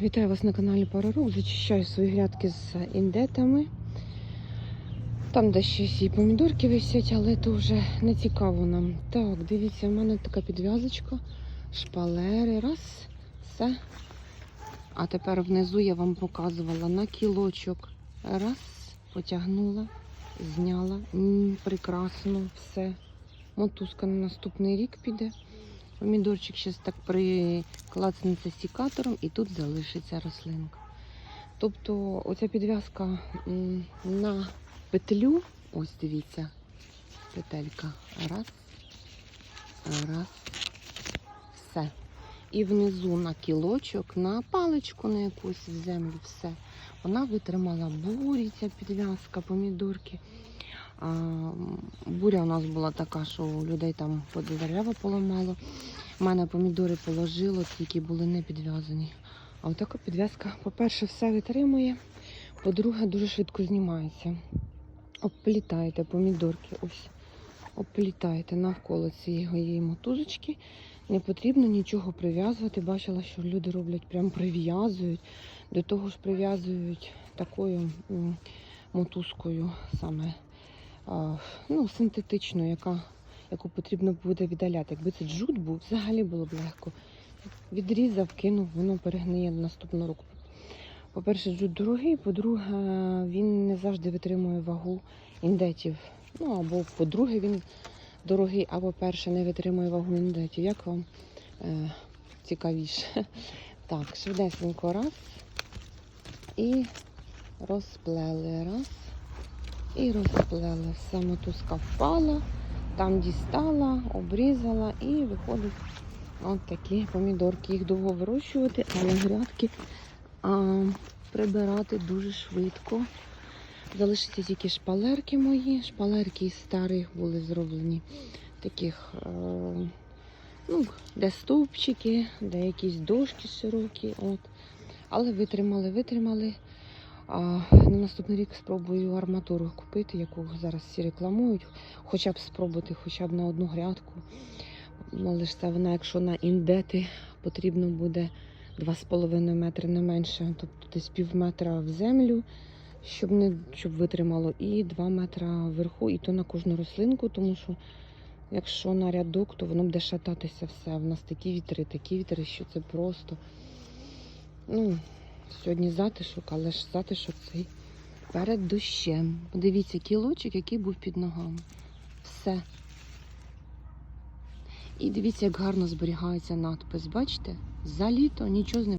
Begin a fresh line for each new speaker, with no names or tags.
Вітаю вас на каналі Парарук. Зачищаю свої грядки з індетами. Там де ще і помідорки висять, але то вже не цікаво нам. Так, дивіться, в мене така підв'язочка, шпалери, раз, все. А тепер внизу я вам показувала на кілочок. Раз, потягнула, зняла. М, прекрасно, все. Мотузка на наступний рік піде. Помідорчик зараз так приклацнеться сікатором і тут залишиться рослинка. Тобто оця підв'язка на петлю, ось дивіться, петелька. Раз, раз, все. І внизу на кілочок, на паличку на якусь в землю, все. Вона витримала бурі, ця підв'язка, помідорки. Буря у нас була така, що у людей там по дерева поламало. У мене помідори положило, ті, які були не підв'язані. А отака підв'язка, по-перше, все витримує, по-друге, дуже швидко знімається. Обплітаєте помідорки, ось. Обплітаєте навколо цієї мотузочки. Не потрібно нічого прив'язувати. Бачила, що люди роблять, прям прив'язують. До того ж прив'язують такою мотузкою саме ну, синтетичною, яка, яку потрібно буде віддаляти. Якби це джут був, взагалі було б легко. Відрізав, кинув, воно перегниє наступну руку. По-перше, джут дорогий, по-друге, він не завжди витримує вагу індетів. Ну або по-друге, він дорогий, а по-перше, не витримує вагу індетів. Як вам е, цікавіше? Так, швидесенько раз. І розплели. Раз. І розплели. Все, мотузка впала, там дістала, обрізала і виходить от такі помідорки. Їх довго вирощувати, але грядки а, прибирати дуже швидко. Залишаться тільки шпалерки мої. Шпалерки із старих були зроблені таких, е, ну, де стовпчики, де якісь дошки широкі. От. Але витримали, витримали. На наступний рік спробую арматуру купити, яку зараз всі рекламують. Хоча б спробувати, хоча б на одну грядку. Ну, але ж це вона, якщо на індети потрібно буде 2,5 метри не менше, тобто десь пів метра в землю, щоб не щоб витримало, і 2 метра вверху, і то на кожну рослинку, тому що якщо на рядок, то воно буде шататися все. В нас такі вітри, такі вітри, що це просто. Ну, Сьогодні затишок, але ж затишок цей перед дощем. Подивіться, кілочок, який був під ногами. Все. І дивіться, як гарно зберігається надпис. Бачите? За літо нічого з ним.